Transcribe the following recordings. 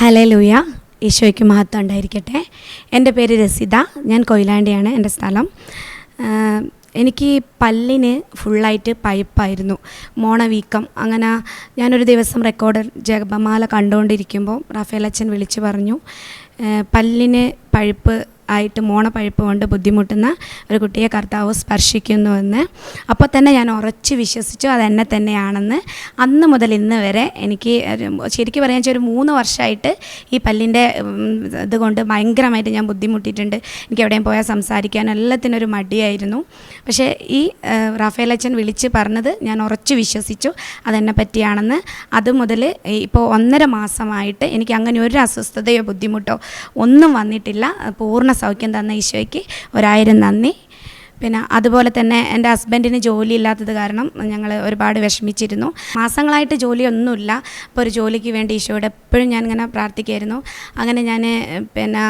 ഹലേ ലൂയ ഈശോയ്ക്ക് മഹത്വം ഉണ്ടായിരിക്കട്ടെ. എന്റെ പേര് രസിത. ഞാൻ കൊയിലാണ്ടിയാണ് എന്റെ സ്ഥലം. എനിക്ക് പല്ലിന് ഫുള്ളായിട്ട് പൈപ്പായിരുന്നു. മോണവീക്കം അങ്ങനെ ഞാനൊരു ദിവസം റെക്കോർഡർ ജപമാല കണ്ടുകൊണ്ടിരിക്കുമ്പോൾ റാഫേൽ അച്ഛൻ വിളിച്ചു പറഞ്ഞു പല്ലിന് പഴുപ്പ് ആയിട്ട് മോണപ്പഴുപ്പ് കൊണ്ട് ബുദ്ധിമുട്ടുന്ന ഒരു കുട്ടിയെ കർത്താവ് സ്പർശിക്കുന്നുവെന്ന്. അപ്പോൾ തന്നെ ഞാൻ ഉറച്ച് വിശ്വസിച്ചു അത് എന്നെ തന്നെയാണെന്ന്. അന്ന് മുതൽ ഇന്ന് വരെ എനിക്ക് ശരിക്കും പറയാൻ വെച്ചാൽ ഒരു മൂന്ന് വർഷമായിട്ട് ഈ പല്ലിന്റെ ഇതുകൊണ്ട് ഭയങ്കരമായിട്ട് ഞാൻ ബുദ്ധിമുട്ടിയിട്ടുണ്ട്. എനിക്ക് എവിടെയും പോയാൽ സംസാരിക്കാൻ എല്ലാത്തിനും ഒരു മടിയായിരുന്നു. പക്ഷേ ഈ റാഫേൽ അച്ഛൻ വിളിച്ച് പറഞ്ഞത് ഞാൻ ഉറച്ച് വിശ്വസിച്ചു അതെന്നെ പറ്റിയാണെന്ന്. അത് മുതൽ ഇപ്പോൾ ഒന്നര മാസമായിട്ട് എനിക്ക് അങ്ങനെ ഒരു അസ്വസ്ഥതയോ ബുദ്ധിമുട്ടോ ഒന്നും വന്നിട്ടില്ല. പൂർണ സൗഖ്യം തന്ന ഈശോയ്ക്ക് ഒരായിരം നന്ദി. പിന്നെ അതുപോലെ തന്നെ എന്റെ ഹസ്ബൻഡിന് ജോലി ഇല്ലാത്തത് കാരണം ഞങ്ങൾ ഒരുപാട് വിഷമിച്ചിരുന്നു. മാസങ്ങളായിട്ട് ജോലിയൊന്നുമില്ല. അപ്പോൾ ഒരു ജോലിക്ക് വേണ്ടി ഈശോയോട് എപ്പോഴും ഞാൻ ഇങ്ങനെ പ്രാർത്ഥിക്കുമായിരുന്നു അങ്ങനെ ഞാൻ പിന്നെ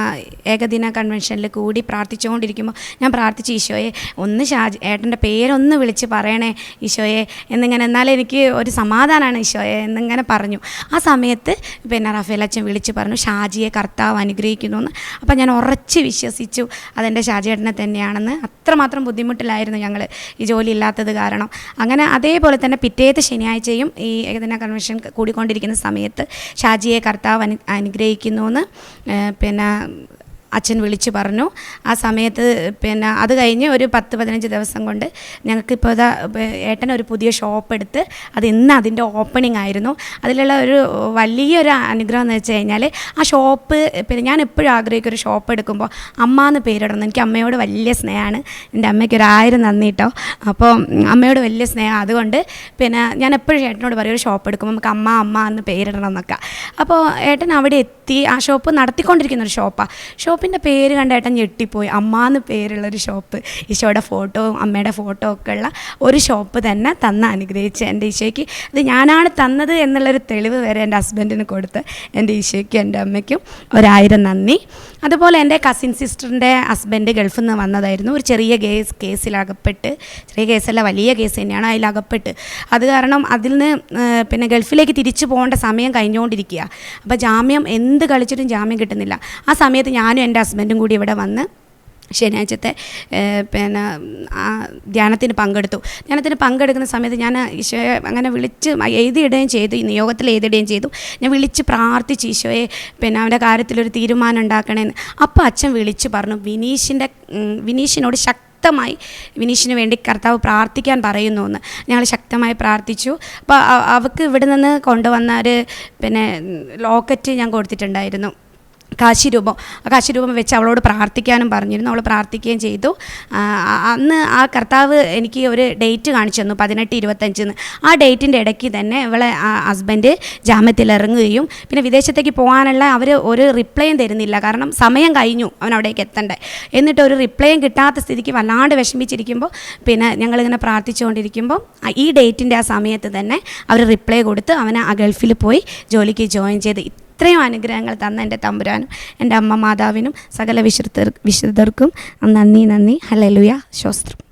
ഏകദിന കൺവെൻഷനിൽ കൂടി പ്രാർത്ഥിച്ചുകൊണ്ടിരിക്കുമ്പോൾ ഞാൻ പ്രാർത്ഥിച്ചു ഈശോയെ ഒന്ന് ഷാജ് ഏട്ടന്റെ പേരൊന്ന് വിളിച്ച് പറയണേ ഈശോയെ എന്നിങ്ങനെ എന്നാലേ എനിക്ക് ഒരു സമാധാനമാണ് ഈശോയെ എന്നിങ്ങനെ പറഞ്ഞു. ആ സമയത്ത് പിന്നെ റഫേൽ അച്ഛൻ വിളിച്ച് പറഞ്ഞു ഷാജിയെ കർത്താവ് അനുഗ്രഹിക്കുന്നു എന്ന്. അപ്പം ഞാൻ ഉറച്ച് വിശ്വസിച്ചു അതെന്റെ ഷാജി ഏട്ടനെ തന്നെയാണെന്ന്. അത്രമാത്രം ബുദ്ധിമുട്ടിലായിരുന്നു ഞങ്ങൾ ഈ ജോലി ഇല്ലാത്തത് കാരണം. അങ്ങനെ അതേപോലെ തന്നെ പിറ്റേത്തെ ശനിയാഴ്ചയും ഈ ഏകദിന കൺവെൻഷൻ കൂടിക്കൊണ്ടിരിക്കുന്ന സമയത്ത് ഷാജിയെ കർത്താവ് അനു അനുഗ്രഹിക്കുന്നു എന്ന് പിന്നെ അച്ഛൻ വിളിച്ചു പറഞ്ഞു. ആ സമയത്ത് പിന്നെ അത് കഴിഞ്ഞ് ഒരു പത്ത് പതിനഞ്ച് ദിവസം കൊണ്ട് ഞങ്ങൾക്കിപ്പോൾ ഇതാ ഏട്ടൻ ഒരു പുതിയ ഷോപ്പ് എടുത്ത് അത് ഇന്ന് അതിന്റെ ഓപ്പണിംഗ് ആയിരുന്നു. അതിലുള്ള ഒരു വലിയൊരു അനുഗ്രഹം എന്ന് വെച്ച് കഴിഞ്ഞാൽ ആ ഷോപ്പ് പിന്നെ ഞാൻ എപ്പോഴും ആഗ്രഹിക്കും ഒരു ഷോപ്പ് എടുക്കുമ്പോൾ അമ്മ എന്ന് പേരിടണം. എനിക്ക് അമ്മയോട് വലിയ സ്നേഹമാണ്. എന്റെ അമ്മയ്ക്ക് ഒരായിരം നന്ദി കേട്ടോ അപ്പോൾ അമ്മയോട് വലിയ സ്നേഹം. അതുകൊണ്ട് പിന്നെ ഞാൻ എപ്പോഴും ഏട്ടനോട് പറയും ഒരു ഷോപ്പ് എടുക്കുമ്പോൾ നമുക്ക് അമ്മ അമ്മ എന്ന് പേരിടണം എന്നൊക്കെ. അപ്പോൾ ഏട്ടൻ അവിടെ എത്തി. ആ ഷോപ്പ് നടത്തിക്കൊണ്ടിരിക്കുന്ന ഒരു ഷോപ്പാണ് ഷോപ്പിന്റെ പേര് കണ്ടേട്ടൻ ഞെട്ടിപ്പോയി. അമ്മ എന്ന് പേരുള്ളൊരു ഷോപ്പ് ഈശോയുടെ ഫോട്ടോവും അമ്മയുടെ ഫോട്ടോ ഒക്കെ ഉള്ള ഒരു ഷോപ്പ് തന്നെ തന്ന അനുഗ്രഹിച്ച് എന്റെ ഈശോയ്ക്ക്. അത് ഞാനാണ് തന്നത് എന്നുള്ളൊരു തെളിവ് വരെ എന്റെ ഹസ്ബൻഡിന് കൊടുത്ത് എന്റെ ഈശോയ്ക്കും എന്റെ അമ്മയ്ക്കും ഒരായിരം നന്ദി. അതുപോലെ എന്റെ കസിൻ സിസ്റ്ററിന്റെ ഹസ്ബൻഡ് ഗൾഫിൽ നിന്ന് വന്നതായിരുന്നു. ഒരു ചെറിയ കേസ് കേസിലകപ്പെട്ട് ചെറിയ കേസല്ല വലിയ കേസ് തന്നെയാണ് അതിലകപ്പെട്ട് അത് കാരണം അതിൽ നിന്ന് പിന്നെ ഗൾഫിലേക്ക് തിരിച്ചു പോകേണ്ട സമയം കഴിഞ്ഞുകൊണ്ടിരിക്കുക. അപ്പോൾ ജാമ്യം എന്ത് കളിച്ചിട്ടും ജാമ്യം കിട്ടുന്നില്ല. ആ സമയത്ത് ഞാനും എന്റെ ഹസ്ബൻഡും കൂടി ഇവിടെ വന്ന് ശനിയാഴ്ചത്തെ പിന്നെ ധ്യാനത്തിന് പങ്കെടുത്തു. ധ്യാനത്തിന് പങ്കെടുക്കുന്ന സമയത്ത് ഞാൻ ഈശോയെ അങ്ങനെ വിളിച്ച് എഴുതിയിടുകയും ചെയ്തു ഈ നിയോഗത്തിൽ എഴുതിയിടുകയും ചെയ്തു. ഞാൻ വിളിച്ച് പ്രാർത്ഥിച്ച് ഈശോയെ പിന്നെ അവന്റെ കാര്യത്തിലൊരു തീരുമാനം ഉണ്ടാക്കണേന്ന്. അപ്പോൾ അച്ഛൻ വിളിച്ച് പറഞ്ഞു വിനീഷിന്റെ വിനീഷിനോട് വിനീഷിനോട് ശക്തമായി വിനീഷിന് വേണ്ടി കർത്താവ് പ്രാർത്ഥിക്കാൻ പറയുന്നു എന്ന് ഞങ്ങൾ ശക്തമായി പ്രാർത്ഥിച്ചു. അപ്പോൾ അവൾക്ക് ഇവിടെ നിന്ന് കൊണ്ടുവന്ന ഒരു പിന്നെ ലോക്കറ്റ് ഞാൻ കൊടുത്തിട്ടുണ്ടായിരുന്നു. കാശിരൂപം ആ കാശിരൂപം വെച്ച് അവളോട് പ്രാർത്ഥിക്കാനും പറഞ്ഞിരുന്നു. അവൾ പ്രാർത്ഥിക്കുകയും ചെയ്തു. അന്ന് ആ കർത്താവ് എനിക്ക് ഒരു ഡേറ്റ് കാണിച്ചു തന്നു പതിനെട്ട് ഇരുപത്തഞ്ചിന്ന് ആ ഡേറ്റിന്റെ ഇടയ്ക്ക് തന്നെ ഇവളെ ഹസ്ബൻഡ് ജാമ്യത്തിൽ ഇറങ്ങുകയും പിന്നെ വിദേശത്തേക്ക് പോകാനുള്ള അവർ ഒരു റിപ്ലൈയും തരുന്നില്ല. കാരണം സമയം കഴിഞ്ഞു അവൻ അവിടേക്ക് എത്തണ്ടേ. എന്നിട്ട് ഒരു റിപ്ലൈയും കിട്ടാത്ത സ്ഥിതിക്ക് വല്ലാണ്ട് വിഷമിച്ചിരിക്കുമ്പോൾ പിന്നെ ഞങ്ങളിങ്ങനെ പ്രാർത്ഥിച്ചുകൊണ്ടിരിക്കുമ്പോൾ ഈ ഡേറ്റിന്റെ ആ സമയത്ത് തന്നെ അവർ റിപ്ലൈ കൊടുത്ത് അവനെ ആ ഗൾഫിൽ പോയി ജോലിക്ക് ജോയിൻ ചെയ്ത്. ഇത്രയും അനുഗ്രഹങ്ങൾ തന്ന എന്റെ തമ്പുരാനും എന്റെ അമ്മ മാതാവിനും സകല വിശുദ്ധർ വിശുദ്ധർക്കും നന്ദി നന്ദി. ഹലലുയ ശോസ്ത്രം